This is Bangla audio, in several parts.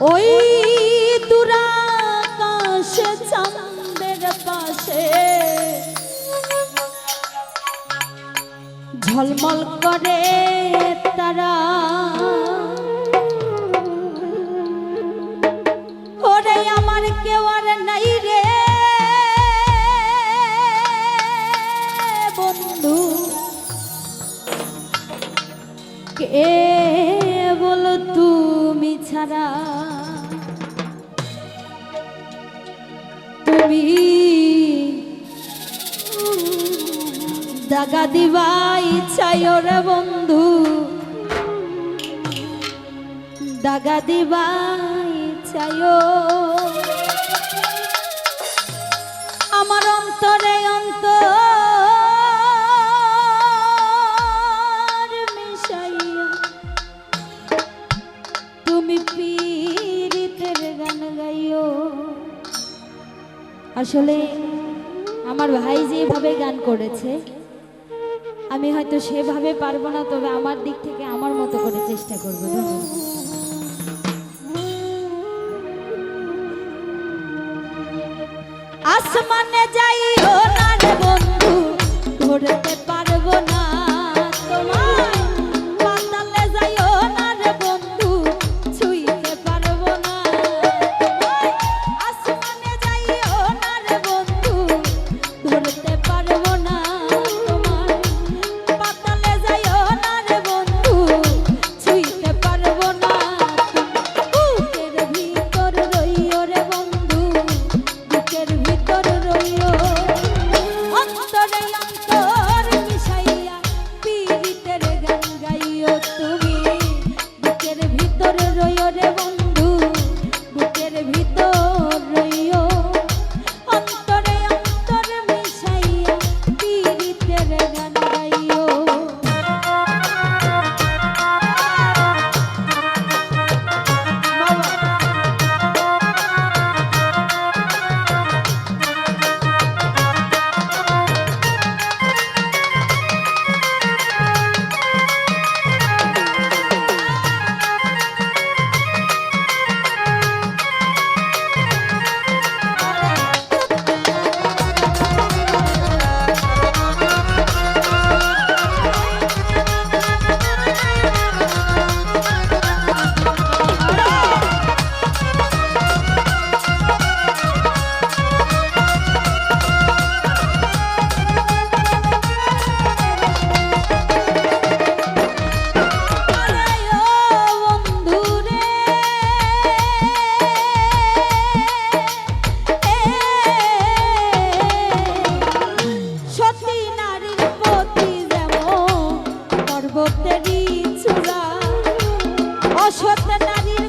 ওই দুরাকাশে চাঁদের পাশে ঝলমল করে তারা। ওরে আমার কেউ আর নাই রে। দাগা দিবাই চাই রে বন্ধু। দাগা দিবাই চাই আমার অন্তরে পীড়িতের গান গাইও। আসলে আমার ভাই যেভাবে গান করেছে আমি হয়তো সেভাবে পারব না, তবে আমার দিক থেকে আমার মতো করে চেষ্টা করব। আসমানে আসমানে যাইও না রে বন্ধু ধরতে পারব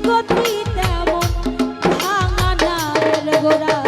গতি তেমন ভাঙা নায়ের গোড়া।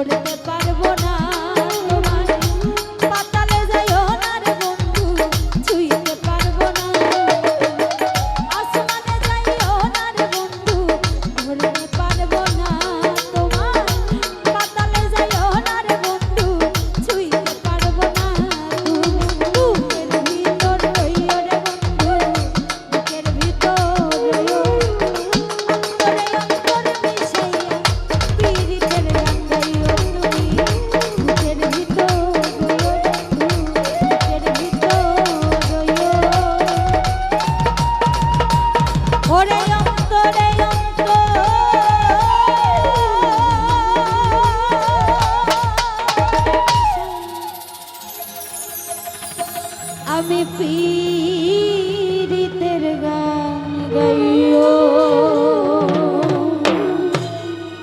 ধরতে পারে আমি পীড়িতের